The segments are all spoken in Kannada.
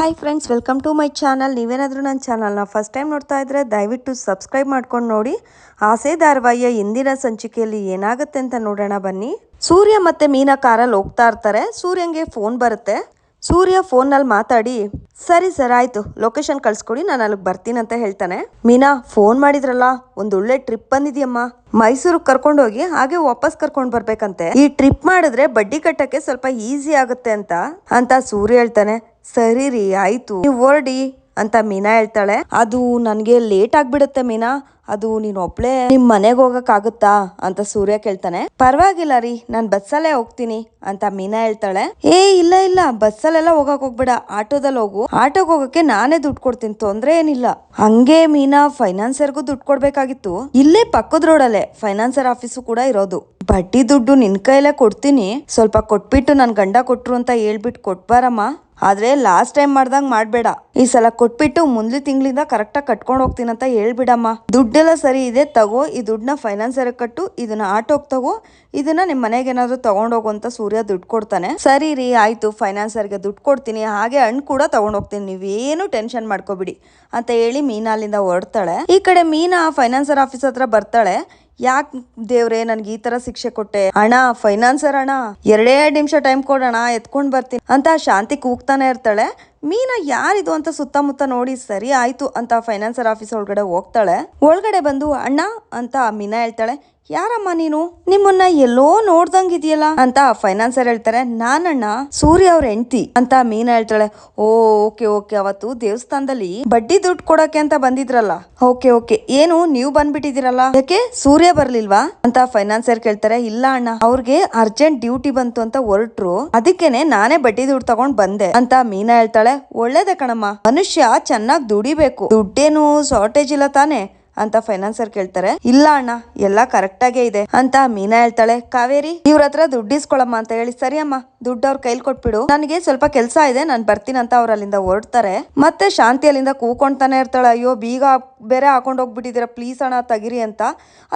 Hi friends welcome to my channel ನೀವೇನಾದರೂ ನನ್ನ ಚಾನಲ್ನ ಫಸ್ಟ್ ಟೈಮ್ ನೋಡ್ತಾ ಇದ್ರೆ ದಯವಿಟ್ಟು ಸಬ್ಸ್ಕ್ರೈಬ್ ಮಾಡ್ಕೊಂಡು ನೋಡಿ. ಆಸೆ ಧಾರಾವಾಹಿಯ ಇಂದಿನ ಸಂಚಿಕೆಯಲ್ಲಿ ಏನಾಗುತ್ತೆ ಅಂತ ನೋಡೋಣ ಬನ್ನಿ. ಸೂರ್ಯ ಮತ್ತೆ ಮೀನಾ ಕಾರಲ್ಲಿ ಹೋಗ್ತಾ ಇರ್ತಾರೆ. ಸೂರ್ಯಂಗೆ ಫೋನ್ ಬರುತ್ತೆ. ಸೂರ್ಯ ಫೋನಲ್ಲಿ ಮಾತಾಡಿ, ಸರಿ ಸರ್, ಆಯಿತು. ಲೊಕೇಶನ್ ಕಳಿಸ್ಕೊಡಿ, ನಾನು ಅಲ್ಲಿಗೆ ಬರ್ತೀನಿ ಅಂತ ಹೇಳ್ತಾನೆ. ಮೀನಾ ಫೋನ್ ಮಾಡಿದ್ರಲ್ಲ? ಒಂದು ಒಳ್ಳೆ ಟ್ರಿಪ್ ಬಂದಿದೆಯಮ್ಮ. ಮೈಸೂರಿಗೆ ಕರ್ಕೊಂಡೋಗಿ ಹಾಗೆ ವಾಪಸ್ ಕರ್ಕೊಂಡು ಬರ್ಬೇಕಂತೆ. ಈ ಟ್ರಿಪ್ ಮಾಡಿದ್ರೆ ಬಡ್ಡಿ ಕಟ್ಟಕ್ಕೆ ಸ್ವಲ್ಪ ಈಸಿ ಆಗುತ್ತೆ ಅಂತ. ಅಂತ ಸೂರ್ಯ ಹೇಳ್ತಾನೆ. ಸರಿ ರೀ, ಆಯ್ತು. ನೀವು ಹೊರಡಿ, ಅಂತ ಮೀನಾ ಹೇಳ್ತಾಳೆ. ಅದು ನನಗೆ ಲೇಟ್ ಆಗ್ಬಿಡುತ್ತೆ ಮೀನಾ. ಅದು ನೀನ್ ಒಬ್ಳೆ ನಿಮ್ ಮನೆಗೆ ಹೋಗಕ್ಕಾಗುತ್ತಾ? ಅಂತ ಸೂರ್ಯ ಕೇಳ್ತಾನೆ. ಪರವಾಗಿಲ್ಲ ರೀ, ನಾನ್ ಬಸ್ಸಲ್ಲೇ ಹೋಗ್ತೀನಿ, ಅಂತ ಮೀನಾ ಹೇಳ್ತಾಳೆ. ಏ, ಇಲ್ಲ ಇಲ್ಲ, ಬಸ್ಸಲ್ಲೆಲ್ಲ ಹೋಗಕ್ ಹೋಗ್ಬೇಡ. ಆಟೋದಲ್ಲಿ ಹೋಗು. ಆಟೋಗೆ ಹೋಗಕ್ಕೆ ನಾನೇ ದುಡ್ಡು ಕೊಡ್ತೀನಿ, ತೊಂದ್ರೆ ಏನಿಲ್ಲ. ಹಂಗೆ ಮೀನಾ ಫೈನಾನ್ಸರ್ಗೂ ದುಡ್ಡು ಕೊಡ್ಬೇಕಾಗಿತ್ತು. ಇಲ್ಲೇ ಪಕ್ಕದ ರೋಡಲ್ಲೇ ಫೈನಾನ್ಸರ್ ಆಫೀಸು ಕೂಡ ಇರೋದು. ಬಡ್ಡಿ ದುಡ್ಡು ನಿನ್ ಕೈಲೇ ಕೊಡ್ತೀನಿ. ಸ್ವಲ್ಪ ಕೊಟ್ಬಿಟ್ಟು ನನ್ ಗಂಡ ಕೊಟ್ರು ಅಂತ ಹೇಳ್ಬಿಟ್ಟು ಕೊಟ್ಬಾರಮ್ಮ. ಆದ್ರೆ ಲಾಸ್ಟ್ ಟೈಮ್ ಮಾಡ್ದಂಗ್ ಮಾಡ್ಬೇಡ. ಈ ಸಲ ಕೊಟ್ಬಿಟ್ಟು ಮುಂದಿನ ತಿಂಗಳಿಂದ ಕರೆಕ್ಟಾಗಿ ಕಟ್ಕೊಂಡು ಹೋಗ್ತೀನಿ ಅಂತ ಹೇಳ್ಬಿಡಮ್ಮ. ದುಡ್ಡೆಲ್ಲ ಸರಿ ಇದೆ, ತಗೋ. ಈ ದುಡ್ಡನ್ನ ಫೈನಾನ್ಸರ್ ಕಟ್ಟು. ಇದನ್ನ ಆಟೋಗ್ ತಗೋ. ಇದನ್ನ ನಿಮ್ ಮನೆಗೆ ಏನಾದ್ರು ಅಂತ ಸೂರ್ಯ ದುಡ್ಡು ಕೊಡ್ತಾನೆ. ಸರಿ ರೀ, ಆಯ್ತು. ಫೈನಾನ್ಸರ್ಗೆ ದುಡ್ಡು ಕೊಡ್ತೀನಿ. ಹಾಗೆ ಹಣ್ಣು ಕೂಡ ತಗೊಂಡೋಗ್ತೀನಿ ನೀವೇನು ಟೆನ್ಷನ್ ಮಾಡ್ಕೋಬಿಡಿ. ಅಂತ ಹೇಳಿ ಮೀನಾ ಅಲ್ಲಿಂದ ಹೊರಡ್ತಾಳೆ. ಈ ಕಡೆ ಮೀನಾ ಫೈನಾನ್ಸರ್ ಆಫೀಸ್ ಹತ್ರ ಬರ್ತಾಳೆ. ಯಾಕ್ ದೇವ್ರೆ ನನ್ಗೆ ಈ ತರ ಶಿಕ್ಷೆ ಕೊಟ್ಟೆ? ಅಣ್ಣ ಫೈನಾನ್ಸರ್ ಅಣ್ಣ, ಎರಡೇ ನಿಮಿಷ ಟೈಮ್ ಕೊಡೋಣ, ಎತ್ಕೊಂಡ್ ಬರ್ತೀನಿ ಅಂತ ಶಾಂತಿ ಕೂಗ್ತಾನೆ ಇರ್ತಾಳೆ. ಮೀನಾ ಯಾರಿದು ಅಂತ ಸುತ್ತಮುತ್ತ ನೋಡಿ ಸರಿ ಆಯ್ತು ಅಂತ ಫೈನಾನ್ಸರ್ ಆಫೀಸ್ ಒಳಗಡೆ ಹೋಗ್ತಾಳೆ. ಒಳಗಡೆ ಬಂದು, ಅಣ್ಣ ಅಂತ ಮೀನಾ ಹೇಳ್ತಾಳೆ. ಯಾರಮ್ಮ ನೀನು? ನಿಮ್ಮನ್ನ ಎಲ್ಲೋ ನೋಡ್ದಂಗಿದೆಯಲ್ಲ? ಅಂತ ಫೈನಾನ್ಸರ್ ಹೇಳ್ತಾರೆ, ನಾನಣ್ಣ, ಸೂರ್ಯ ಅವ್ರ ಹೆಂಡತಿ ಅಂತ ಮೀನಾ ಹೇಳ್ತಾಳೆ. ಓ, ಓಕೆ ಓಕೆ, ಅವತ್ತು ದೇವಸ್ಥಾನದಲ್ಲಿ ಬಡ್ಡಿ ದುಡ್ಡು ಕೊಡಕ್ಕೆ ಅಂತ ಬಂದಿದ್ರಲ್ಲ. ಓಕೆ ಓಕೆ, ಏನು ನೀವು ಬಂದ್ಬಿಟ್ಟಿದಿರಲ್ಲ ಯಾಕೆ, ಸೂರ್ಯ ಬರ್ಲಿಲ್ವಾ? ಅಂತ ಫೈನಾನ್ಸರ್ ಕೇಳ್ತಾರೆ, ಇಲ್ಲ ಅಣ್ಣ, ಅವ್ರಿಗೆ ಅರ್ಜೆಂಟ್ ಡ್ಯೂಟಿ ಬಂತು ಅಂತ ಹೊರಟ್ರು, ಅದಕ್ಕೇನೆ ನಾನೇ ಬಡ್ಡಿ ದುಡ್ಡು ತಗೊಂಡ್ ಬಂದೆ ಅಂತ ಮೀನಾ ಹೇಳ್ತಾಳೆ. ಒಳ್ಳೇದೇ ಕಣಮ್ಮ, ಮನುಷ್ಯ ಚೆನ್ನಾಗಿ ದುಡಿಬೇಕು, ದುಡ್ಡೇನು ಶಾರ್ಟೇಜ್ ಇಲ್ಲ ತಾನೇ. ಅಂತ ಫೈನಾನ್ಸರ್ ಕೇಳ್ತಾರೆ, ಇಲ್ಲ ಅಣ್ಣ, ಎಲ್ಲ ಕರೆಕ್ಟ್ ಆಗೇ ಇದೆ ಅಂತ ಮೀನಾ ಹೇಳ್ತಾಳೆ. ಕಾವೇರಿ, ಇವ್ರ ಹತ್ರ ದುಡ್ಡು ಇಸ್ಕೊಳಮ್ಮ ಅಂತ ಹೇಳಿ ಸರಿ ಅಮ್ಮ ದುಡ್ಡು ಅವ್ರ ಕೈಲಿ ಕೊಟ್ಬಿಡು. ನನಗೆ ಸ್ವಲ್ಪ ಕೆಲಸ ಇದೆ, ನಾನು ಬರ್ತೀನಿ ಅಂತ ಅವ್ರ ಅಲ್ಲಿಂದ ಹೊರಡ್ತಾರೆ. ಮತ್ತೆ ಶಾಂತಿ ಅಲ್ಲಿಂದ ಕೂಕೊಂಡ್ತಾನೆ ಇರ್ತಾಳೆ. ಅಯ್ಯೋ, ಬೀಗ ಬೇರೆ ಹಾಕೊಂಡು ಹೋಗ್ಬಿಟ್ಟಿದ್ದೀರಾ ಪ್ಲೀಸ್ ಅಣ್ಣ, ತಗಿರಿ ಅಂತ.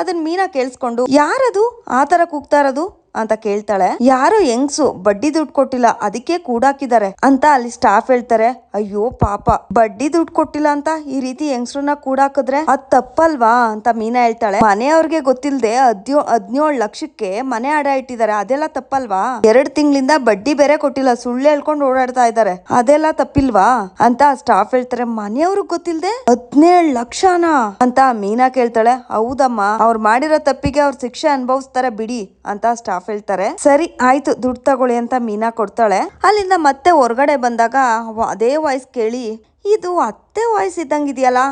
ಅದನ್ನ ಮೀನಾ ಕೇಳಿಸ್ಕೊಂಡು, ಯಾರದು? ಆ ಥರ ಕೂಗ್ತಾ ಇರೋದು? ಅಂತ ಕೇಳ್ತಾಳೆ. ಯಾರು ಹೆಂಗ್ಸು ಬಡ್ಡಿ ದುಡ್ಡು ಕೊಟ್ಟಿಲ್ಲ, ಅದಕ್ಕೆ ಕೂಡಾಕಿದ್ದಾರೆ ಅಂತ ಅಲ್ಲಿ ಸ್ಟಾಫ್ ಹೇಳ್ತಾರೆ. ಅಯ್ಯೋ ಪಾಪ, ಬಡ್ಡಿ ದುಡ್ಡು ಕೊಟ್ಟಿಲ್ಲ ಅಂತ ಈ ರೀತಿ ಹೆಂಗ್ಸ್ರನ್ನ ಕೂಡಾಕಿದ್ರೆ ಅದ್ ತಪ್ಪಲ್ವಾ ಅಂತ ಮೀನಾ ಹೇಳ್ತಾಳೆ. ಮನೆಯವ್ರಿಗೆ ಗೊತ್ತಿಲ್ಲದೆ ಹದ್ಯೋ ಹದಿನೇಳು ಲಕ್ಷಕ್ಕೆ ಮನೆ ಅಡ ಇಟ್ಟಿದ್ದಾರೆ, ಅದೆಲ್ಲ ತಪ್ಪಲ್ವಾ? ಎರಡ್ ತಿಂಗಳಿಂದ ಬಡ್ಡಿ ಬೇರೆ ಕೊಟ್ಟಿಲ್ಲ, ಸುಳ್ಳು ಹೇಳ್ಕೊಂಡು ಓಡಾಡ್ತಾ ಇದ್ದಾರೆ, ಅದೆಲ್ಲ ತಪ್ಪಿಲ್ವಾ ಅಂತ ಸ್ಟಾಫ್ ಹೇಳ್ತಾರೆ. ಮನೆಯವ್ರಿಗೆ ಗೊತ್ತಿಲ್ಲದೆ ಹದ್ನೇಳ್ ಲಕ್ಷನಾ ಅಂತ ಮೀನಾ ಕೇಳ್ತಾಳೆ. ಹೌದಮ್ಮ, ಅವ್ರು ಮಾಡಿರೋ ತಪ್ಪಿಗೆ ಅವ್ರ ಶಿಕ್ಷೆ ಅನುಭವಿಸ್ತಾರೆ ಬಿಡಿ ಅಂತ ಸ್ಟಾಫ್ ಹೇಳ್ತಾರೆ. ಸರಿ, ಆಯ್ತು, ದುಡ್ಡು ತಗೊಳ್ಳಿ ಅಂತ ಮೀನಾ ಕೊಡ್ತಾಳೆ. ಅಲ್ಲಿಂದ ಮತ್ತೆ ಹೊರಗಡೆ ಬಂದಾಗ ಅದೇ ವಾಯ್ಸ್ ಕೇಳಿ, ಇದು ಅತ್ತೆ ವಾಯ್ಸ್ ಇದ್ದಂಗಿದೆಯಲ್ಲ?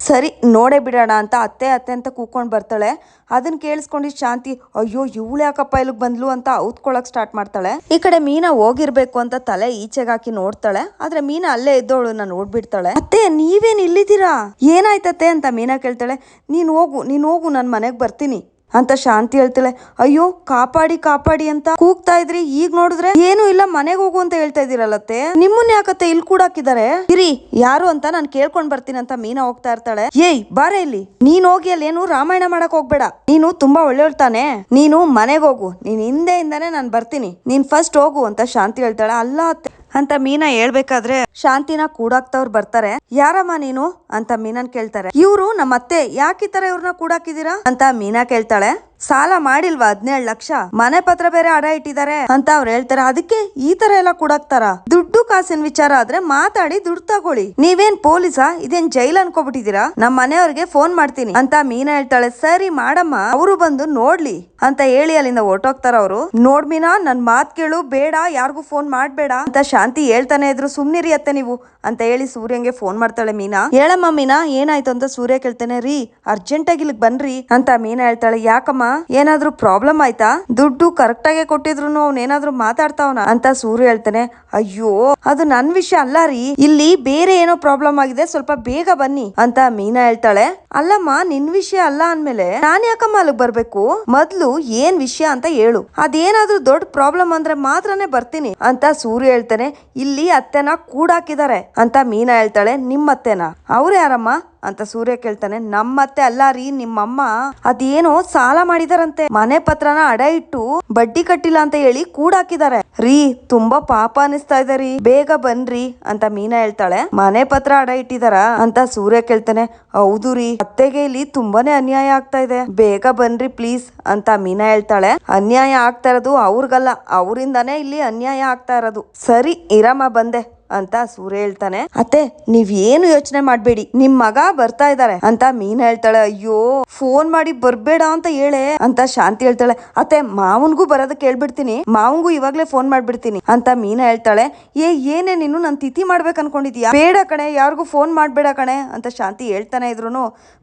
ಸರಿ, ನೋಡೇ ಬಿಡೋಣ ಅಂತ ಅತ್ತೆ ಅತ್ತೆ ಅಂತ ಕೂಕೊಂಡು ಬರ್ತಾಳೆ. ಅದನ್ನ ಕೇಳಿಸ್ಕೊಂಡು ಶಾಂತಿ, ಅಯ್ಯೋ, ಇವಳು ಯಾಕಪ್ಪ ಇಲ್ಲಿಗೆ ಬಂದ್ಲು ಅಂತ ಔತ್ಕೊಳ್ಳೋಕೆ ಸ್ಟಾರ್ಟ್ ಮಾಡ್ತಾಳೆ. ಈ ಕಡೆ ಮೀನಾ ಹೋಗಿರ್ಬೇಕು ಅಂತ ತಲೆ ಈಚೆಗೆ ಹಾಕಿ ನೋಡ್ತಾಳೆ. ಆದ್ರೆ ಮೀನಾ ಅಲ್ಲೇ ಇದ್ದವಳು ನಾನು ನೋಡ್ಬಿಡ್ತಾಳೆ. ಅತ್ತೆ, ನೀವೇನು ಇಲ್ಲಿದ್ದೀರಾ? ಏನಾಯ್ತತ್ತೆ? ಅಂತ ಮೀನಾ ಕೇಳ್ತಾಳೆ. ನೀನು ಹೋಗು ನೀನು ಹೋಗು, ನಾನು ಮನೆಗೆ ಬರ್ತೀನಿ. ಅಂತ ಶಾಂತಿ ಹೇಳ್ತಾಳೆ ಅಯ್ಯೋ, ಕಾಪಾಡಿ ಕಾಪಾಡಿ ಅಂತ ಕೂಗ್ತಾ ಇದ್ರಿ. ಈಗ ನೋಡಿದ್ರೆ ಏನು ಇಲ್ಲ, ಮನೆಗೆ ಹೋಗು ಅಂತ ಹೇಳ್ತಾ ಇದೀರಲ್ಲತ್ತೆ ನಿಮ್ಮನ್ನ ಯಾಕತ್ತೆ ಇಲ್ಲಿ ಕೂಡಾಕಿದ್ದಾರೆ ಇರಿ, ಯಾರು ಅಂತ ನಾನು ಕೇಳ್ಕೊಂಡ್ ಬರ್ತೀನಿ ಅಂತ ಮೀನಾ ಹೋಗ್ತಾ ಇರ್ತಾಳೆ. ಏಯ್, ಬಾರೆ ಇಲ್ಲಿ. ನೀನ್ ಹೋಗಿ ಅಲ್ಲಿ ಏನು ರಾಮಾಯಣ ಮಾಡಕ್ ಹೋಗ್ಬೇಡ. ನೀನು ತುಂಬಾ ಒಳ್ಳೆಯವಳ್ತಾನೆ ನೀನು ಮನೆಗೆ ಹೋಗು. ನೀನ್ ಹಿಂದೆಯಿಂದಾನೆ ನಾನು ಬರ್ತೀನಿ. ನೀನ್ ಫಸ್ಟ್ ಹೋಗು ಅಂತ ಶಾಂತಿ ಹೇಳ್ತಾಳೆ. ಅಲ್ಲ ಅತ್ತೆ. ಅಂತ ಮೀನಾ ಹೇಳ್ಬೇಕಾದ್ರೆ ಶಾಂತಿನ ಕೂಡಾಕ್ತವ್ರು ಬರ್ತಾರೆ. ಯಾರಮ್ಮ ನೀನು? ಅಂತ ಮೀನನ್ ಕೇಳ್ತಾರೆ. ಇವ್ರು ನಮ್ಮ ಅತ್ತೆ ಯಾಕೆ ತರ ಇವ್ರನ್ನ ಕೂಡಾಕಿದೀರಾ ಅಂತ ಮೀನಾ ಕೇಳ್ತಾಳೆ. ಸಾಲ ಮಾಡಿಲ್ವಾ ಹದಿನೇಳು ಲಕ್ಷ? ಮನೆ ಪತ್ರ ಬೇರೆ ಅಡ ಇಟ್ಟಿದ್ದಾರೆ ಅಂತ ಅವ್ರು ಹೇಳ್ತಾರೆ. ಅದಕ್ಕೆ ಈ ತರ ಎಲ್ಲ ಕೊಡಕ್ತಾರ? ದುಡ್ಡು ಕಾಸಿನ ವಿಚಾರ ಆದ್ರೆ ಮಾತಾಡಿ ದುಡ್ಡು ತಗೊಳ್ಳಿ. ನೀವೇನ್ ಪೊಲೀಸಾ? ಇದೇನ್ ಜೈಲ್ ಅನ್ಕೋಬಿಟ್ಟಿದೀರಾ ನಮ್ಮ ಮನೆಯವ್ರಿಗೆ ಫೋನ್ ಮಾಡ್ತೀನಿ ಅಂತ ಮೀನಾ ಹೇಳ್ತಾಳೆ. ಸರಿ ಮಾಡಮ್ಮ, ಅವರು ಬಂದು ನೋಡ್ಲಿ ಅಂತ ಹೇಳಿ ಅಲ್ಲಿಂದ ಹೊರಟೋಗ್ತಾರ ಅವರು. ನೋಡ್ ಮೀನಾ, ನನ್ ಮಾತ್ ಕೇಳು, ಬೇಡ, ಯಾರಿಗೂ ಫೋನ್ ಮಾಡ್ಬೇಡ ಅಂತ ಶಾಂತಿ ಹೇಳ್ತಾನೆ ಇದ್ರು. ಸುಮ್ನಿರಿ ಅತ್ತೆ ನೀವು ಅಂತ ಹೇಳಿ ಸೂರ್ಯಂಗೆ ಫೋನ್ ಮಾಡ್ತಾಳೆ ಮೀನಾ. ಹೇಳಮ್ಮ ಮೀನಾ, ಏನಾಯ್ತು ಅಂತ ಸೂರ್ಯ ಕೇಳ್ತಾನೆ, ರೀ ಅರ್ಜೆಂಟ್ ಆಗಿ ಇಲ್ಲಿಗೆ ಬನ್ರಿ ಅಂತ ಮೀನಾ ಹೇಳ್ತಾಳೆ. ಯಾಕಮ್ಮ? ಏನಾದ್ರೂ ಪ್ರಾಬ್ಲಮ್ ಆಯ್ತಾ? ದುಡ್ಡು ಕರೆಕ್ಟ್ ಆಗಿ ಕೊಟ್ಟಿದ್ರು ಅವ್ನ ಏನಾದ್ರೂ ಮಾತಾಡ್ತಾವನ? ಅಂತ ಸೂರ್ಯ ಹೇಳ್ತಾನೆ. ಅಯ್ಯೋ, ಅದು ನನ್ ವಿಷಯ ಅಲ್ಲ ರೀ. ಇಲ್ಲಿ ಬೇರೆ ಏನೋ ಪ್ರಾಬ್ಲಮ್ ಆಗಿದೆ, ಸ್ವಲ್ಪ ಬೇಗ ಬನ್ನಿ ಅಂತ ಮೀನಾ ಹೇಳ್ತಾಳೆ. ಅಲ್ಲಮ್ಮ, ನಿನ್ ವಿಷಯ ಅಲ್ಲ ಅಂದ್ಮೇಲೆ ನಾನ್ ಯಾಕಮ್ಮ ಅಲ್ಲಿಗೆ ಬರ್ಬೇಕು? ಮೊದ್ಲು ಏನ್ ವಿಷಯ ಅಂತ ಹೇಳು. ಅದೇನಾದ್ರೂ ದೊಡ್ಡ ಪ್ರಾಬ್ಲಮ್ ಅಂದ್ರೆ ಮಾತ್ರನೇ ಬರ್ತೀನಿ ಅಂತ ಸೂರ್ಯ ಹೇಳ್ತಾನೆ. ಇಲ್ಲಿ ಅತ್ತೆನ ಕೂಡಾಕಿದ್ದಾರೆ ಅಂತ ಮೀನಾ ಹೇಳ್ತಾಳೆ. ನಿಮ್ಮ ಅತ್ತೆನ ಅವ್ರು ಯಾರಮ್ಮ? ಅಂತ ಸೂರ್ಯ ಕೇಳ್ತಾನೆ. ನಮ್ಮತ್ತೆ ಅಲ್ಲ ರೀ, ನಿಮ್ಮಮ್ಮ ಅದೇನೋ ಸಾಲ ಮಾಡಿದಾರಂತೆ. ಮನೆ ಪತ್ರನ ಅಡ ಇಟ್ಟು ಬಡ್ಡಿ ಕಟ್ಟಿಲ್ಲ ಅಂತ ಹೇಳಿ ಕೂಡಾಕಿದ್ದಾರೆ ರೀ, ತುಂಬಾ ಪಾಪ ಅನಿಸ್ತಾ ಇದೆ ರೀ. ಬೇಗ ಬನ್ರಿ ಅಂತ ಮೀನಾ ಹೇಳ್ತಾಳೆ. ಮನೆ ಪತ್ರ ಅಡ ಇಟ್ಟಿದಾರ ಅಂತ ಸೂರ್ಯ ಕೇಳ್ತಾನೆ. ಹೌದು ರೀ, ಅತ್ತೆಗೆ ಇಲ್ಲಿ ತುಂಬಾನೇ ಅನ್ಯಾಯ ಆಗ್ತಾ ಇದೆ. ಬೇಗ ಬನ್ರಿ ಪ್ಲೀಸ್ ಅಂತ ಮೀನಾ ಹೇಳ್ತಾಳೆ. ಅನ್ಯಾಯ ಆಗ್ತಾ ಇರೋದು ಅವ್ರಿಗಲ್ಲ, ಅವರಿಂದಾನೇ ಇಲ್ಲಿ ಅನ್ಯಾಯ ಆಗ್ತಾ ಇರೋದು. ಸರಿ, ಇರಮ್ಮ, ಬಂದೆ. ಅಂತ ಸೂರ್ಯ ಹೇಳ್ತಾನೆ. ಅತ್ತೆ, ನೀವ್ ಏನು ಯೋಚನೆ ಮಾಡ್ಬೇಡಿ, ನಿಮ್ ಮಗ ಬರ್ತಾ ಇದಾರೆ ಅಂತ ಮೀನ್ ಹೇಳ್ತಾಳೆ. ಅಯ್ಯೋ, ಫೋನ್ ಮಾಡಿ ಬರ್ಬೇಡ ಅಂತ ಹೇಳೆ ಅಂತ ಶಾಂತಿ ಹೇಳ್ತಾಳೆ. ಅತ್ತೆ, ಮಾವನ್ಗೂ ಬರೋದಕ್ಕೆ ಹೇಳ್ಬಿಡ್ತೀನಿ ಮಾವನ್ಗೂ ಇವಾಗ್ಲೇ ಫೋನ್ ಮಾಡ್ಬಿಡ್ತೀನಿ ಅಂತ ಮೀನಾ ಹೇಳ್ತಾಳೆ. ಏ, ಏನೇ ನೀನು, ನನ್ ತಿಥಿ ಮಾಡ್ಬೇಕು ಅನ್ಕೊಂಡಿದ್ಯಾ? ಬೇಡ ಕಣೆ, ಯಾರಿಗೂ ಫೋನ್ ಮಾಡ್ಬೇಡ ಕಣೆ ಅಂತ ಶಾಂತಿ ಹೇಳ್ತಾನೆ ಇದ್ರು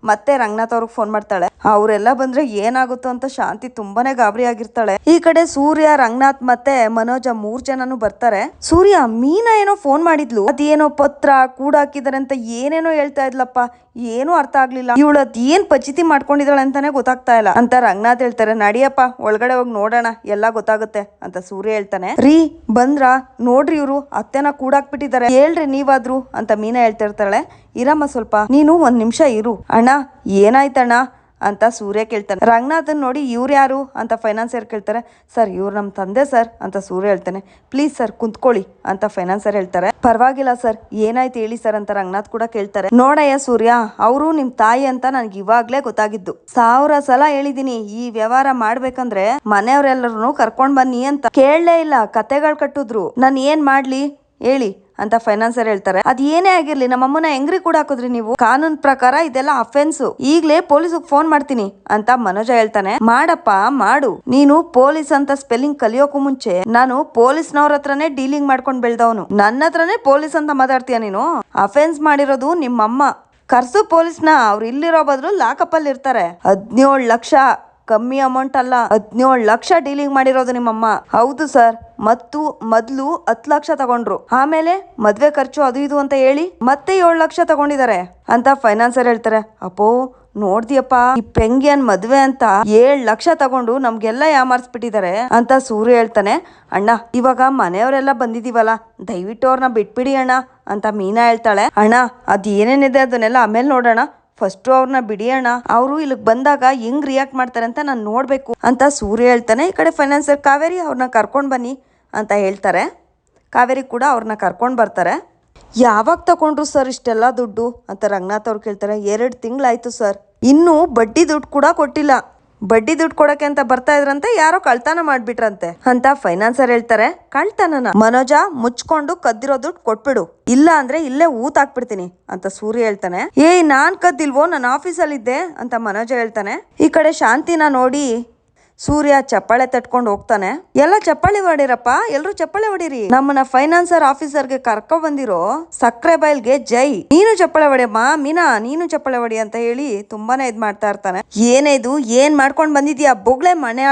ಮತ್ತೆ ರಂಗನಾಥ್ ಅವ್ರಿಗೆ ಫೋನ್ ಮಾಡ್ತಾಳೆ. ಅವರೆಲ್ಲ ಬಂದ್ರೆ ಏನಾಗುತ್ತೋ ಅಂತ ಶಾಂತಿ ತುಂಬಾನೇ ಗಾಬರಿ ಆಗಿರ್ತಾಳೆ. ಈ ಕಡೆ ಸೂರ್ಯ, ರಂಗನಾಥ್ ಮತ್ತೆ ಮನೋಜ ಮೂರ್ ಜನನು ಬರ್ತಾರೆ. ಸೂರ್ಯ, ಮೀನಾ ಏನೋ ಫೋನ್ ಮಾಡಿದ್ಲು. ಅದೇನೋ ಪತ್ರ ಕೂಡಾಕಿದಾರೆ ಅಂತ ಏನೇನೋ ಹೇಳ್ತಾ ಇದ್ಲಪ್ಪ. ಏನು ಅರ್ಥ ಆಗ್ಲಿಲ್ಲ. ಇವಳು ಏನ್ ಪಚಿತಿ ಮಾಡ್ಕೊಂಡಿದ್ದಾಳೆ ಅಂತಾನೆ ಗೊತ್ತಾಗ್ತಾ ಇಲ್ಲ. ಅಂತ ರಂಗನಾಥ್ ಹೇಳ್ತಾರೆ, ನಡಿಯಪ್ಪ, ಒಳಗಡೆ ಹೋಗಿ ನೋಡೋಣ, ಎಲ್ಲ ಗೊತ್ತಾಗುತ್ತೆ, ಅಂತ ಸೂರ್ಯ ಹೇಳ್ತಾನೆ. ರೀ, ಬಂದ್ರ? ನೋಡ್ರಿ ಇವ್ರು, ಅತ್ತೆನ ಕೂಡಾಕ್ಬಿಟ್ಟಿದ್ದಾರೆ. ಹೇಳ್ರಿ, ನೀವಾದ್ರು, ಅಂತ ಮೀನಾ ಹೇಳ್ತಾ ಇರ್ತಾಳೆ. ಇರಮ್ಮ ಸ್ವಲ್ಪ, ನೀನು ಒಂದ್ ನಿಮಿಷ ಇರು. ಅಣ್ಣ, ಏನಾಯ್ತಣ್ಣ? ಅಂತ ಸೂರ್ಯ ಕೇಳ್ತಾನೆ. ರಂಗನಾಥನ್ ನೋಡಿ ಇವ್ರು ಯಾರು ಅಂತ ಫೈನಾನ್ಸರ್ ಕೇಳ್ತಾರೆ, ಸರ್, ಇವ್ರು ನಮ್ಮ ತಂದೆ ಸರ್ ಅಂತ ಸೂರ್ಯ ಹೇಳ್ತಾನೆ. ಪ್ಲೀಸ್ ಸರ್, ಕುಂತ್ಕೊಳ್ಳಿ ಅಂತ ಫೈನಾನ್ಸರ್ ಹೇಳ್ತಾರೆ. ಪರವಾಗಿಲ್ಲ ಸರ್, ಏನಾಯ್ತು ಹೇಳಿ ಸರ್ ಅಂತ ರಂಗನಾಥ್ ಕೂಡ ಕೇಳ್ತಾರೆ. ನೋಡಯ್ಯ ಸೂರ್ಯ, ಅವರು ನಿಮ್ ತಾಯಿ ಅಂತ ನನ್ಗೆ ಇವಾಗ್ಲೇ ಗೊತ್ತಾಗಿದ್ದು. ಸಾವಿರ ಸಲ ಹೇಳಿದೀನಿ, ಈ ವ್ಯವಹಾರ ಮಾಡ್ಬೇಕಂದ್ರೆ ಮನೆಯವರೆಲ್ಲರೂ ಕರ್ಕೊಂಡ್ ಬನ್ನಿ ಅಂತ. ಕೇಳಲೇ ಇಲ್ಲ, ಕತೆಗಳು ಕಟ್ಟಿದ್ರು. ನಾನು ಏನ್ ಮಾಡ್ಲಿ? ಹೇಳಿ ಅಂತ ಫೈನಾನ್ಸರ್ ಹೇಳ್ತಾರೆ. ಅದ್ ಏನೇ ಆಗಿರ್ಲಿ ನಮ್ಮಮ್ಮನ ಹೆಂಗ್ರಿ ಕೂಡ ಹಾಕಿದ್ರಿ ನೀವು. ಕಾನೂನ್ ಪ್ರಕಾರ ಇದೆಲ್ಲ ಅಫೆನ್ಸ್ ಈಗ್ಲೇ ಪೊಲೀಸ್ ಫೋನ್ ಮಾಡ್ತೀನಿ ಅಂತ ಮನೋಜ ಹೇಳ್ತಾನೆ. ಮಾಡಪ್ಪ, ಮಾಡು. ನೀನು ಪೊಲೀಸ್ ಅಂತ ಸ್ಪೆಲ್ಲಿಂಗ್ ಕಲಿಯೋಕು ಮುಂಚೆ ನಾನು ಪೊಲೀಸ್ನವ್ರ ಹತ್ರನೇ ಡೀಲಿಂಗ್ ಮಾಡ್ಕೊಂಡ್ ಬೆಳ್ದವನು. ನನ್ನ ಹತ್ರನೇ ಪೊಲೀಸ್ ಅಂತ ಮಾತಾಡ್ತೀಯ ನೀನು? ಅಫೆನ್ಸ್ ಮಾಡಿರೋದು ನಿಮ್ಮಮ್ಮ. ಕರ್ಸು ಪೊಲೀಸ್ನ, ಅವ್ರು ಇಲ್ಲಿರೋ ಬದಲು ಲಾಕಪ್ ಅಲ್ಲಿ ಇರ್ತಾರೆ ಹದಿನೇಳು ಲಕ್ಷ. ಕಮ್ಮಿ ಅಮೌಂಟ್ ಅಲ್ಲ. ಹದಿನೇಳು ಲಕ್ಷ ಡೀಲಿಂಗ್ ಮಾಡಿರೋದು ನಿಮ್ಮಮ್ಮ. ಹೌದು ಸರ್ ಮತ್ತು ಮೊದ್ಲು ಹತ್ತು ಲಕ್ಷ ತಗೊಂಡ್ರು. ಆಮೇಲೆ ಮದ್ವೆ ಖರ್ಚು ಅದು ಇದು ಅಂತ ಹೇಳಿ ಮತ್ತೆ ಏಳು ಲಕ್ಷ ತಗೊಂಡಿದ್ದಾರೆ ಅಂತ ಫೈನಾನ್ಸರ್ ಹೇಳ್ತಾರೆ. ಅಪ್ಪೋ, ನೋಡ್ದಿಯಪ್ಪ, ಈ ಪೆಂಗಿಯನ್ ಮದ್ವೆ ಅಂತ ಏಳ್ ಲಕ್ಷ ತಗೊಂಡು ನಮ್ಗೆಲ್ಲ ಯಾಮಾರಿಸ್ಬಿಟ್ಟಿದ್ದಾರೆ ಅಂತ ಸೂರ್ಯ ಹೇಳ್ತಾನೆ. ಅಣ್ಣ, ಇವಾಗ ಮನೆಯವರೆಲ್ಲ ಬಂದಿದೀವಲ್ಲ, ದಯವಿಟ್ಟು ಅವ್ರನ್ನ ಬಿಟ್ಬಿಡಿ ಅಣ್ಣ ಅಂತ ಮೀನಾ ಹೇಳ್ತಾಳೆ. ಅಣ್ಣ, ಅದ್ ಏನೇನಿದೆ ಅದನ್ನೆಲ್ಲ ಆಮೇಲೆ ನೋಡೋಣ. ಫಸ್ಟ್ ಅವ್ರನ್ನ ಬಿಡಿಯೋಣ ಅವರು ಇಲ್ಲಿಗೆ ಬಂದಾಗ ಹೆಂಗ್ ರಿಯಾಕ್ಟ್ ಮಾಡ್ತಾರೆ ಅಂತ ನಾನು ನೋಡಬೇಕು ಅಂತ ಸೂರ್ಯ ಹೇಳ್ತಾನೆ, ಈ ಕಡೆ ಫೈನಾನ್ಸರ್ ಕಾವೇರಿ ಅವ್ರನ್ನ ಕರ್ಕೊಂಡು ಬನ್ನಿ ಅಂತ ಹೇಳ್ತಾರೆ. ಕಾವೇರಿ ಕೂಡ ಅವ್ರನ್ನ ಕರ್ಕೊಂಡು ಬರ್ತಾರೆ. ಯಾವಾಗ ತಗೊಂಡ್ರು ಸರ್ ಇಷ್ಟೆಲ್ಲ ದುಡ್ಡು? ಅಂತ ರಂಗನಾಥ್ ಅವ್ರು ಕೇಳ್ತಾರೆ, ಎರಡು ತಿಂಗಳಾಯ್ತು ಸರ್. ಇನ್ನೂ ಬಡ್ಡಿ ದುಡ್ಡು ಕೂಡ ಕೊಟ್ಟಿಲ್ಲ. ಬಡ್ಡಿ ದುಡ್ಡು ಕೊಡಕ್ಕೆ ಅಂತ ಬರ್ತಾ ಇದ್ರಂತೆ, ಯಾರೋ ಕಳ್ತನ ಮಾಡ್ಬಿಟ್ರಂತೆ. ಅಂತ ಫೈನಾನ್ಸರ್ ಹೇಳ್ತಾರೆ, ಕಳ್ತನನ ಮನೋಜ ಮುಚ್ಕೊಂಡು ಕದ್ದಿರೋ ದುಡ್ಡು ಕೊಟ್ಬಿಡು. ಇಲ್ಲ ಅಂದ್ರೆ ಇಲ್ಲೇ ಊತ್ ಹಾಕ್ಬಿಡ್ತೀನಿ, ಅಂತ ಸೂರ್ಯ ಹೇಳ್ತಾನೆ. ಏಯ್, ನಾನ್ ಕದ್ದಿಲ್ವೋ? ನನ್ನ ಆಫೀಸಲ್ಲಿದ್ದೆ ಅಂತ ಮನೋಜ ಹೇಳ್ತಾನೆ. ಈ ಕಡೆ ಶಾಂತಿನ ನೋಡಿ ಸೂರ್ಯ ಚಪ್ಪಾಳೆ ತಟ್ಕೊಂಡು ಹೋಗ್ತಾನೆ. ಎಲ್ಲ ಚಪ್ಪಾಳೆ ಹೊಡಿರಪ್ಪ ಎಲ್ರು ಚಪ್ಪಾಳೆ ಹೊಡಿರಿ. ನಮ್ಮನ್ನ ಫೈನಾನ್ಸರ್ ಆಫೀಸರ್ಗೆ ಕರ್ಕೊ ಬಂದಿರೋ ಸಕ್ರೆ ಬೈಲ್ಗೆ ಜೈ. ನೀನು ಚಪ್ಪಾಳೆ ಹೊಡಿಯಮ್ಮ, ಮೀನಾ, ನೀನು ಚಪ್ಪಾಳೆ ಹೊಡಿ ಅಂತ ಹೇಳಿ ತುಂಬಾನೇ ಇದ್ ಮಾಡ್ತಾ ಇರ್ತಾನೆ. ಏನೇ ಇದು, ಏನ್ ಮಾಡ್ಕೊಂಡ್ ಬಂದಿದ್ಯಾ? ಬೊಗ್ಳೆ ಮನೆ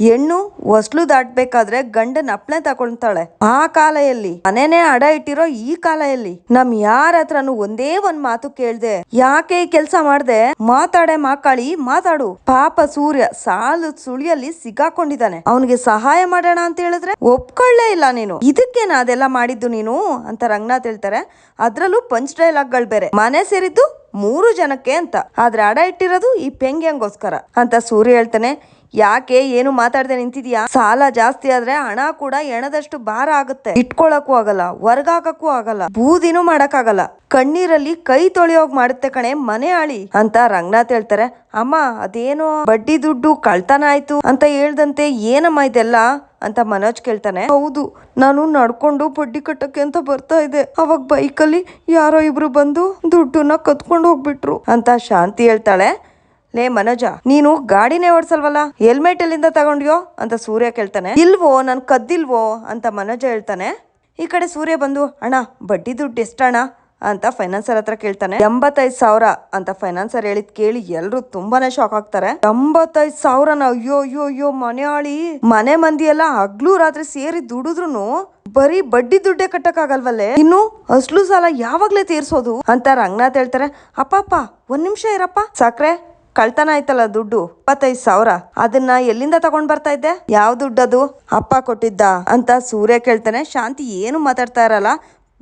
ಹೆಣ್ಣು ಹೊಸ್ಲು ದಾಟ್ಬೇಕಾದ್ರೆ ಗಂಡನ ಅಪ್ಳೆ ತಗೊಳ್ತಾಳೆ. ಆ ಕಾಲೆಯಲ್ಲಿ ಮನೇನೆ ಅಡ ಇಟ್ಟಿರೋ ಈ ಕಾಲೆಯಲ್ಲಿ ನಮ್ ಯಾರ ಹತ್ರನು ಒಂದೇ ಒಂದ್ ಮಾತು ಕೇಳ್ದೆ, ಯಾಕೆ ಈ ಕೆಲ್ಸ ಮಾಡ್ದೆ? ಮಾತಾಡೆ ಮಾಕಾಳಿ, ಮಾತಾಡು. ಪಾಪ ಸೂರ್ಯ ಸಾಲು ಸುಳಿಯಲ್ಲಿ ಸಿಗಾಕೊಂಡಿದ್ದಾನೆ. ಅವನಿಗೆ ಸಹಾಯ ಮಾಡೋಣ ಅಂತ ಹೇಳಿದ್ರೆ ಒಪ್ಕೊಳ್ಳೇ ಇಲ್ಲ ನೀನು. ಇದಕ್ಕೇನ ಅದೆಲ್ಲ ಮಾಡಿದ್ದು ನೀನು? ಅಂತ ರಂಗನಾಥ್ ಹೇಳ್ತಾರೆ. ಅದ್ರಲ್ಲೂ ಪಂಚ್ ಡೈಲಾಗ್ಗಳು ಬೇರೆ. ಮನೆ ಸೇರಿದ್ದು ಮೂರು ಜನಕ್ಕೆ ಅಂತ. ಆದ್ರೆ ಅಡ ಇಟ್ಟಿರೋದು ಈ ಪೆಂಗ್ಯಂಗೋಸ್ಕರ. ಅಂತ ಸೂರ್ಯ ಹೇಳ್ತಾನೆ, ಯಾಕೆ ಏನು ಮಾತಾಡದೆ ನಿಂತಿದ್ಯಾ? ಸಾಲ ಜಾಸ್ತಿ ಆದ್ರೆ ಹಣ ಕೂಡ ಎಣದಷ್ಟು ಭಾರ ಆಗುತ್ತೆ. ಇಟ್ಕೊಳಕ್ಕೂ ಆಗಲ್ಲ ಹೊರ್ಗಾಕಕ್ಕೂ ಆಗಲ್ಲ, ಬೂದಿನೂ ಮಾಡಕ್ಕಾಗಲ್ಲ. ಕಣ್ಣೀರಲ್ಲಿ ಕೈ ತೊಳೆಯೋಗ್ ಮಾಡುತ್ತೆ ಕಣೆ ಮನೆ ಆಳಿ. ಅಂತ ರಂಗನಾಥ್ ಹೇಳ್ತಾರೆ ಅಮ್ಮ, ಅದೇನೋ ಬಡ್ಡಿ ದುಡ್ಡು ಕಳ್ತನ ಆಯ್ತು ಅಂತ ಹೇಳ್ದಂತೆ, ಏನಮ್ಮ ಇದೆಲ್ಲ? ಅಂತ ಮನೋಜ್ ಕೇಳ್ತಾನೆ. ಹೌದು, ನಾನು ನಡ್ಕೊಂಡು ಬಡ್ಡಿ ಕಟ್ಟಕ್ಕೆ ಅಂತ ಬರ್ತಾ ಇದ್ದೆ. ಅವಾಗ ಬೈಕಲ್ಲಿ ಯಾರೋ ಇಬ್ರು ಬಂದು ದುಡ್ಡನ್ನ ಕತ್ಕೊಂಡು ಹೋಗ್ಬಿಟ್ರು ಅಂತ ಶಾಂತಿ ಹೇಳ್ತಾಳೆ. ಲೇ ಮನೋಜ, ನೀನು ಗಾಡಿನೇ ಓಡಿಸಲ್ವಲ್ಲ? ಹೆಲ್ಮೆಟ್ ಎಲ್ಲಿಂದ ತಗೊಂಡ್ಯೋ? ಅಂತ ಸೂರ್ಯ ಕೇಳ್ತಾನೆ. ಇಲ್ವೋ, ನಾನು ಕದ್ದಿಲ್ವೋ? ಅಂತ ಮನೋಜ ಹೇಳ್ತಾನೆ. ಈ ಕಡೆ ಸೂರ್ಯ ಬಂದು, ಅಣ್ಣ, ಬಡ್ಡಿ ದುಡ್ಡು ಎಷ್ಟಣ್ಣ? ಅಂತ ಫೈನಾನ್ಸರ್ ಹತ್ರ ಕೇಳ್ತಾನೆ. ಎಂಬತ್ತೈದು ಸಾವಿರ ಅಂತ ಫೈನಾನ್ಸರ್ ಹೇಳಿದ್ ಕೇಳಿ ಎಲ್ರು ತುಂಬಾನೇ ಶಾಕ್ ಆಗ್ತಾರೆ. ಎಂಬತ್ತೈದು ಸಾವಿರನ ಅಯ್ಯೋ ಅಯ್ಯೋ ಅಯ್ಯೋ ಮನೆ ಮನೆ ಮಂದಿ ಎಲ್ಲ ಹಗ್ಲು ರಾತ್ರಿ ಸೇರಿ ದುಡಿದ್ರು ಬರೀ ಬಡ್ಡಿ ದುಡ್ಡೇ ಕಟ್ಟಕ್ಕಾಗಲ್ವಲ್ಲೇ? ಇನ್ನು ಅಸ್ಲು ಸಾಲ ಯಾವಾಗ್ಲೇ ತೀರ್ಸೋದು ಅಂತ ರಂಗನಾಥ್ ಹೇಳ್ತಾರೆ. ಅಪ್ಪ ಅಪ್ಪ, ಒಂದ್ ನಿಮಿಷ ಇರಪ್ಪ. ಸಾಕ್ರೆ, ಕಳ್ತನ ಆಯ್ತಲ್ಲ ದುಡ್ಡು. ಇಪ್ಪತ್ತೈದು ಸಾವಿರ. ಅದನ್ನ ಎಲ್ಲಿಂದ ತಗೊಂಡ್ ಬರ್ತಾ ಇದ್ದೆ? ಯಾವ ದುಡ್ಡದು? ಅಪ್ಪ ಕೊಟ್ಟಿದ್ದ ಅಂತ ಸೂರ್ಯ ಕೇಳ್ತಾನೆ. ಶಾಂತಿ ಏನು ಮಾತಾಡ್ತಾ ಇರಲ್ಲ.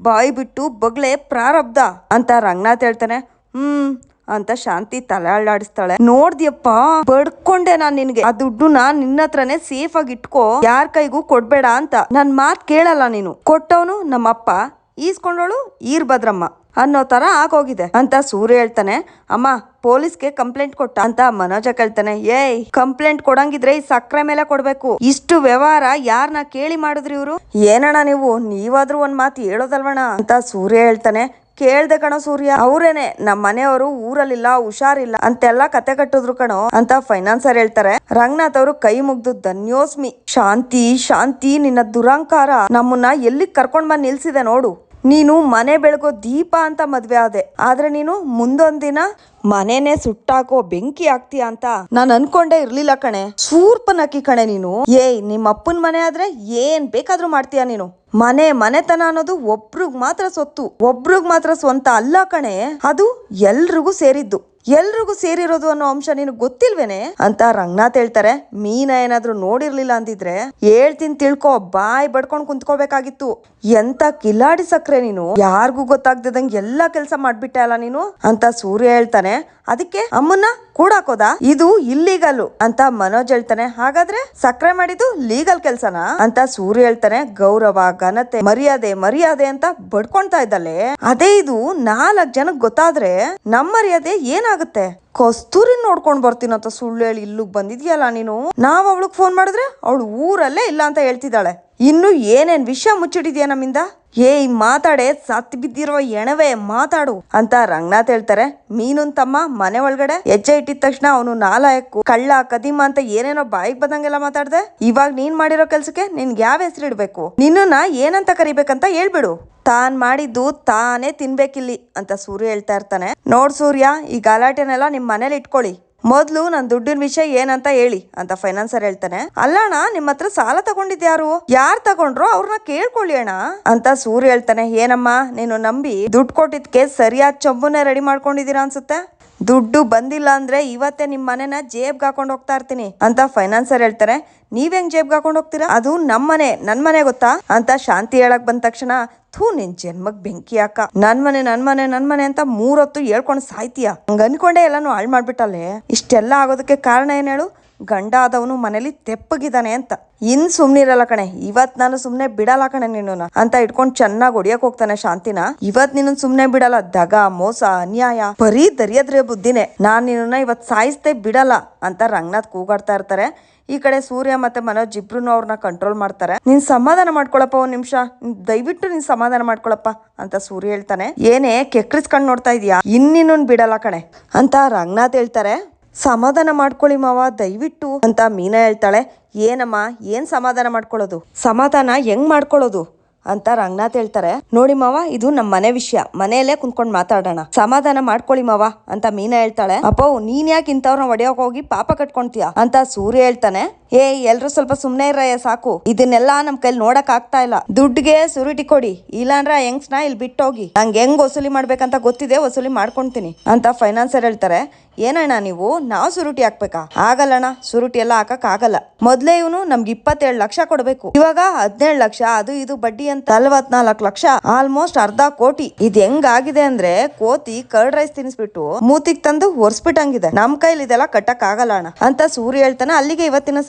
ಬಾಯಿ ಬಿಟ್ಟು ಬಗ್ಲೆ ಪ್ರಾರಬ್ಧ ಅಂತ ರಂಗನಾಥ್ ಹೇಳ್ತಾನೆ. ಹ್ಮ್, ಅಂತ ಶಾಂತಿ ತಲೆ ಅಳ್ಳಾಡಿಸ್ತಾಳೆ. ನೋಡ್ದಿಯಪ್ಪ, ಬಡ್ಕೊಂಡೆ ನಾನ್ ನಿನ್ಗೆ. ಆ ದುಡ್ಡುನ ನಿನ್ನ ಹತ್ರನೇ ಸೇಫ್ ಆಗಿ ಇಟ್ಕೋ. ಯಾರ್ ಕೈಗೂ ಕೊಡ್ಬೇಡ ಅಂತ. ನನ್ ಮಾತ್ ಕೇಳಲ್ಲ ನೀನು. ಕೊಟ್ಟವನು ನಮ್ಮಪ್ಪ. ಈಸ್ಕೊಂಡೋಳು ಈರ್ಭದ್ರಮ್ಮ. ಅನ್ನೋ ತರ ಆಗೋಗಿದೆ. ಅಂತ ಸೂರ್ಯ ಹೇಳ್ತಾನೆ. ಅಮ್ಮ, ಪೊಲೀಸ್ಗೆ ಕಂಪ್ಲೇಂಟ್ ಕೊಟ್ಟ ಅಂತ ಮನೋಜ ಕೇಳ್ತಾನೆ. ಏಯ್, ಕಂಪ್ಲೇಂಟ್ ಕೊಡಂಗಿದ್ರೆ ಈ ಸಕ್ಕರೆ ಮೇಲೆ ಕೊಡ್ಬೇಕು. ಇಷ್ಟು ವ್ಯವಹಾರ ಯಾರನ್ನ ಕೇಳಿ ಮಾಡಿದ್ರಿ ಇವ್ರು? ಏನಣ್ಣ ನೀವು? ನೀವಾದ್ರೂ ಒಂದ್ ಮಾತು ಹೇಳೋದಲ್ವಣ ಅಂತ ಸೂರ್ಯ ಹೇಳ್ತಾನೆ. ಕೇಳ್ದೆ ಕಣೋ ಸೂರ್ಯ. ಅವ್ರೇನೆ ನಮ್ಮ ಮನೆಯವರು ಊರಲ್ಲಿಲ್ಲ, ಹುಷಾರಿಲ್ಲ, ಅಂತೆಲ್ಲ ಕತೆ ಕಟ್ಟಿದ್ರು ಕಣೋ ಅಂತ ಫೈನಾನ್ಸರ್ ಹೇಳ್ತಾರೆ. ರಂಗನಾಥ್ ಅವರು ಕೈ ಮುಗ್ದು, ಧನ್ಯೋಸ್ಮಿ. ಶಾಂತಿ ಶಾಂತಿ, ನಿನ್ನ ದುರಂಕಾರ ನಮ್ಮನ್ನ ಎಲ್ಲಿ ಕರ್ಕೊಂಡ್ ಬಂದ್ ನಿಲ್ಸಿದೆ ನೋಡು. ನೀನು ಮನೆ ಬೆಳಗೋ ದೀಪ ಅಂತ ಮದ್ವೆ ಆದೆ. ಆದ್ರೆ ನೀನು ಮುಂದೊಂದಿನ ಮನೆನೇ ಸುಟ್ಟಾಕೋ ಬೆಂಕಿ ಆಗ್ತೀಯ ಅಂತ ನಾನ್ ಅನ್ಕೊಂಡೇ ಇರ್ಲಿಲ್ಲ ಕಣೆ. ಸೂರ್ಪನಕ್ಕಿ ಕಣೆ ನೀನು. ಏಯ್ ನಿಮ್ಮ ಅಪ್ಪನ ಮನೆ ಆದ್ರೆ ಏನ್ ಬೇಕಾದ್ರೂ ಮಾಡ್ತೀಯ ನೀನು. ಮನೆ ಮನೆತನ ಅನ್ನೋದು ಒಬ್ರಿಗ್ ಮಾತ್ರ ಸೊತ್ತು. ಒಬ್ರಿಗ್ ಮಾತ್ರ ಸ್ವಂತ ಅಲ್ಲ ಕಣೆ. ಅದು ಎಲ್ರಿಗೂ ಸೇರಿದ್ದು. ಎಲ್ರಿಗೂ ಸೇರಿರೋದು ಅನ್ನೋ ಅಂಶ ನಿನಗೆ ಗೊತ್ತಿಲ್ವೇನೆ? ಅಂತ ರಂಗನಾಥ್ ಹೇಳ್ತಾರೆ. ಮೀನ ಏನಾದ್ರೂ ನೋಡಿರ್ಲಿಲ್ಲ ಅಂದಿದ್ರೆ ಹೇಳ್ತೀನಿ ತಿಳ್ಕೊ, ಬಾಯ್ ಬಡ್ಕೊಂಡ್ ಕುಂತ್ಕೋಬೇಕಾಗಿತ್ತು. ಎಂತ ಕಿಲಾಡಿ ಸಕ್ರೆ ನೀನು? ಯಾರಿಗೂ ಗೊತ್ತಾಗ್ದಂಗೆ ಎಲ್ಲಾ ಕೆಲಸ ಮಾಡ್ಬಿಟ್ಟೆ ಅಲ್ಲ ನೀನು? ಅಂತ ಸೂರ್ಯ ಹೇಳ್ತಾನೆ. ಅದಕ್ಕೆ ಅಮ್ಮನ್ನ ಕೂಡಾಕೋದಾ, ಇದು ಇಲ್ಲೀಗಲ್ ಅಂತ ಮನೋಜ್ ಹೇಳ್ತಾನೆ. ಹಾಗಾದ್ರೆ ಸಕ್ರೆ ಮಾಡಿದ್ದು ಲೀಗಲ್ ಕೆಲ್ಸನ? ಅಂತ ಸೂರ್ಯ ಹೇಳ್ತಾನೆ. ಗೌರವ, ಘನತೆ, ಮರ್ಯಾದೆ ಮರ್ಯಾದೆ ಅಂತ ಬಡ್ಕೊಂತಾ ಇದ್ದಲ್ಲೇ ಅದೇ ಇದು ನಾಲ್ಕ್ ಜನಕ್ ಗೊತ್ತಾದ್ರೆ ನಮ್ ಮರ್ಯಾದೆ ಏನಾಗುತ್ತೆ? ಕಸ್ತೂರಿ ನೋಡ್ಕೊಂಡ್ ಬರ್ತೀನಿ ಅಂತ ಸುಳ್ಳು ಹೇಳಿ ಇಲ್ಲಿಗೆ ಬಂದಿದ್ಯಲ್ಲ ನೀನು? ನಾವ್ ಅವಳಗ್ ಫೋನ್ ಮಾಡಿದ್ರೆ ಅವಳು ಊರಲ್ಲೇ ಇಲ್ಲ ಅಂತ ಹೇಳ್ತಿದ್ದಾಳೆ. ಇನ್ನು ಏನೇನ್ ವಿಷಯ ಮುಚ್ಚಿಡಿದ್ಯಾ ನಮ್ಮಿಂದ? ಏಯ್, ಮಾತಾಡೆ ಸತ್ ಬಿದ್ದಿರೋ ಎಣವೆ, ಮಾತಾಡು ಅಂತ ರಂಗನಾಥ್ ಹೇಳ್ತಾರೆ. ಮೀನುನ್ ತಮ್ಮ ಮನೆ ಒಳಗಡೆ ಹೆಜ್ಜೆ ಇಟ್ಟಿದ ತಕ್ಷಣ ಅವನು ನಾಲಾಯಕ್ಕು, ಕಳ್ಳ, ಕದಿಮ ಅಂತ ಏನೇನೋ ಬಾಯಿಗೆ ಬಂದಂಗೆಲ್ಲ ಮಾತಾಡ್ದೆ. ಇವಾಗ ನೀನ್ ಮಾಡಿರೋ ಕೆಲ್ಸಕ್ಕೆ ನಿನ್ಗೆ ಯಾವ ಹೆಸರು ಇಡ್ಬೇಕು? ನಿನ್ನನ್ನ ಏನಂತ ಕರಿಬೇಕಂತ ಹೇಳ್ಬಿಡು. ತಾನ್ ಮಾಡಿದ್ದು ತಾನೇ ತಿನ್ಬೇಕಿಲ್ಲಿ ಅಂತ ಸೂರ್ಯ ಹೇಳ್ತಾ ಇರ್ತಾನೆ. ನೋಡ್ ಸೂರ್ಯ, ಈ ಗಲಾಟೆನೆಲ್ಲ ನಿಮ್ ಮನೇಲಿ ಇಟ್ಕೊಳ್ಳಿ. ಮೊದ್ಲು ನನ್ ದುಡ್ಡಿನ ವಿಷಯ ಏನಂತ ಹೇಳಿ ಅಂತ ಫೈನಾನ್ಸರ್ ಹೇಳ್ತಾನೆ. ಅಲ್ಲಣ್ಣ ನಿಮ್ಮ ಹತ್ರ ಸಾಲ ತಗೊಂಡಿದ್ಯಾರು ಯಾರ್? ತಗೊಂಡ್ರು? ಅವ್ರನ್ನ ಕೇಳ್ಕೊಳ್ಳಿ ಅಣ್ಣ. ಅಂತ ಸೂರ್ಯ ಹೇಳ್ತಾನೆ. ಏನಮ್ಮ, ನೀನು ನಂಬಿ ದುಡ್ಡು ಕೊಟ್ಟಿದ್ಕೆ ಸರಿಯಾದ ಚಂಬುನೇ ರೆಡಿ ಮಾಡ್ಕೊಂಡಿದೀರಾ ಅನ್ಸುತ್ತೆ? ದುಡ್ಡು ಬಂದಿಲ್ಲ ಅಂದ್ರೆ ಇವತ್ತೇ ನಿಮ್ ಮನೆನ ಜೇಬ್ಗೆ ಹಾಕೊಂಡು ಹೋಗ್ತಾ ಇರ್ತೀನಿ ಅಂತ ಫೈನಾನ್ಸರ್ ಹೇಳ್ತಾರೆ. ನೀವ್ ಹೆಂಗ್ ಜೇಬ್ಗೆ ಹಾಕೊಂಡು ಹೋಗ್ತೀರಾ? ಅದು ನಮ್ ಮನೆ, ನನ್ ಮನೆ ಗೊತ್ತಾ? ಅಂತ ಶಾಂತಿ ಹೇಳಕ್ ಬಂದ ತಕ್ಷಣ, ಥೂ ನಿನ್ ಜನ್ಮಕ್ ಬೆಂಕಿ ಹಾಕ. ನನ್ ಮನೆ ನನ್ ಮನೆ ನನ್ ಮನೆ ಅಂತ ಮೂರೊತ್ತು ಹೇಳ್ಕೊಂಡು ಸಾಯ್ತೀಯ. ಹಂಗ ಅನ್ಕೊಂಡೆ ಎಲ್ಲಾನು ಹಾಳು ಮಾಡ್ಬಿಟ್ಟಲ್ಲೇ? ಇಷ್ಟೆಲ್ಲ ಆಗೋದಕ್ಕೆ ಕಾರಣ ಏನ್ ಹೇಳು? ಗಂಡ ಆದವನು ಮನೇಲಿ ತೆಪ್ಪಗಿದ್ದಾನೆ ಅಂತ. ಇನ್ ಸುಮ್ನಿರಲ್ಲ ಕಣೆ, ಇವತ್ ನಾನು ಸುಮ್ನೆ ಬಿಡಲ್ಲ ಕಣೆ ನಿನ್ನ ಅಂತ ಇಟ್ಕೊಂಡ್ ಚೆನ್ನಾಗ್ ಹೊಡಿಯಕ್ ಹೋಗ್ತಾನೆ ಶಾಂತಿನ. ಇವತ್ ನಿನ್ನ ಸುಮ್ನೆ ಬಿಡಲ್ಲ, ದಗ, ಮೋಸ, ಅನ್ಯಾಯ, ಬರೀ ದರಿಯದ್ರೆ ಬುದ್ಧಿನೇ. ನಾನ್ ನಿನ್ನ ಇವತ್ ಸಾಯಿಸ್ತೇ ಬಿಡಲ್ಲ ಅಂತ ರಂಗನಾಥ್ ಕೂಗಾಡ್ತಾ ಇರ್ತಾರೆ. ಈ ಕಡೆ ಸೂರ್ಯ ಮತ್ತೆ ಮನೋಜ್ ಇಬ್ರು ಅವ್ರನ್ನ ಕಂಟ್ರೋಲ್ ಮಾಡ್ತಾರೆ. ನೀನ್ ಸಮಾಧಾನ ಮಾಡ್ಕೊಳಪ್ಪ ಒಂದ್ ನಿಮಿಷ ದಯವಿಟ್ಟು ನೀನ್ ಸಮಾಧಾನ ಮಾಡ್ಕೊಳಪ್ಪ ಅಂತ ಸೂರ್ಯ ಹೇಳ್ತಾನೆ. ಏನೇ ಕೆಕ್ರಿಸ್ಕೊಂಡ್ ನೋಡ್ತಾ ಇದೀಯಾ? ಇನ್ನಿನ್ನೊಂದ್ ಬಿಡಲ್ಲ ಕಣೆ ಅಂತ ರಂಗನಾಥ್ ಹೇಳ್ತಾರೆ. ಸಮಾಧಾನ ಮಾಡ್ಕೊಳ್ಳಿ ಮಾವ, ದಯವಿಟ್ಟು ಅಂತ ಮೀನಾ ಹೇಳ್ತಾಳೆ. ಏನಮ್ಮ, ಏನ್ ಸಮಾಧಾನ ಮಾಡ್ಕೊಳ್ಳೋದು? ಸಮಾಧಾನ ಹೆಂಗ್ ಮಾಡ್ಕೊಳ್ಳೋದು? ಅಂತ ರಂಗನಾಥ್ ಹೇಳ್ತಾರೆ. ನೋಡಿ ಮಾವ, ಇದು ನಮ್ಮ ಮನೆ ವಿಷಯ. ಮನೆಯಲ್ಲೇ ಕುಂತ್ಕೊಂಡ್ ಮಾತಾಡೋಣ. ಸಮಾಧಾನ ಮಾಡ್ಕೊಳ್ಳಿ ಮಾವ, ಅಂತ ಮೀನಾ ಹೇಳ್ತಾಳೆ. ಅಪ್ಪ, ನೀನ್ ಯಾಕೆ ಇಂಥವ್ರನ್ನ ಹೋಗಿ ಪಾಪ ಕಟ್ಕೊಂತೀಯ ಅಂತ ಸೂರ್ಯ ಹೇಳ್ತಾನೆ. ಏ, ಎಲ್ರು ಸ್ವಲ್ಪ ಸುಮ್ನೆ ಇರಯ್ಯ, ಸಾಕು. ಇದನ್ನೆಲ್ಲ ನಮ್ ಕೈಲಿ ನೋಡಕ್ ಆಗ್ತಾ ಇಲ್ಲ. ದುಡ್ಡಿಗೆ ಸುರುಟಿ ಕೊಡಿ. ಇಲ್ಲಾಂದ್ರ ಹೆಂಗ್ಸ್ನ ಇಲ್ಲಿ ಬಿಟ್ಟೋಗಿ. ನಂಗೆ ಹೆಂಗ್ ವಸೂಲಿ ಮಾಡ್ಬೇಕಂತ ಗೊತ್ತಿದೆ, ವಸೂಲಿ ಮಾಡ್ಕೊಂತೀನಿ ಅಂತ ಫೈನಾನ್ಸರ್ ಹೇಳ್ತಾರೆ. ಏನಣ್ಣ ನೀವು? ನಾವು ಸುರುಟಿ ಹಾಕ್ಬೇಕಾ? ಆಗಲ್ಲಣ್ಣ, ಸುರುಟಿ ಎಲ್ಲ ಹಾಕಕ್ ಆಗಲ್ಲ. ಮೊದ್ಲೇ ಇವನು ನಮ್ಗೆ ಇಪ್ಪತ್ತೇಳು ಲಕ್ಷ ಕೊಡ್ಬೇಕು. ಇವಾಗ ಹದಿನೇಳು ಲಕ್ಷ, ಅದು ಇದು ಬಡ್ಡಿ ಅಂತ. ನಲ್ವತ್ನಾಲ್ಕು ಲಕ್ಷ, ಆಲ್ಮೋಸ್ಟ್ ಅರ್ಧ ಕೋಟಿ. ಇದ್ ಹೆಂಗಾಗಿದೆ ಅಂದ್ರೆ ಕೋತಿ ಕರ್ಡ್ ರೈಸ್ ತಿನ್ಸ್ಬಿಟ್ಟು ಮೂತಿಗ್ ತಂದು ಒರ್ಸ್ಬಿಟ್ಟಂಗಿದೆ. ನಮ್ ಕೈಲಿ ಇದೆಲ್ಲ ಕಟ್ಟಕ್ ಆಗಲ್ಲ ಅಣ್ಣ ಅಂತ ಸೂರ್ಯ ಹೇಳ್ತಾನೆ. ಅಲ್ಲಿಗೆ ಇವತ್ತಿನ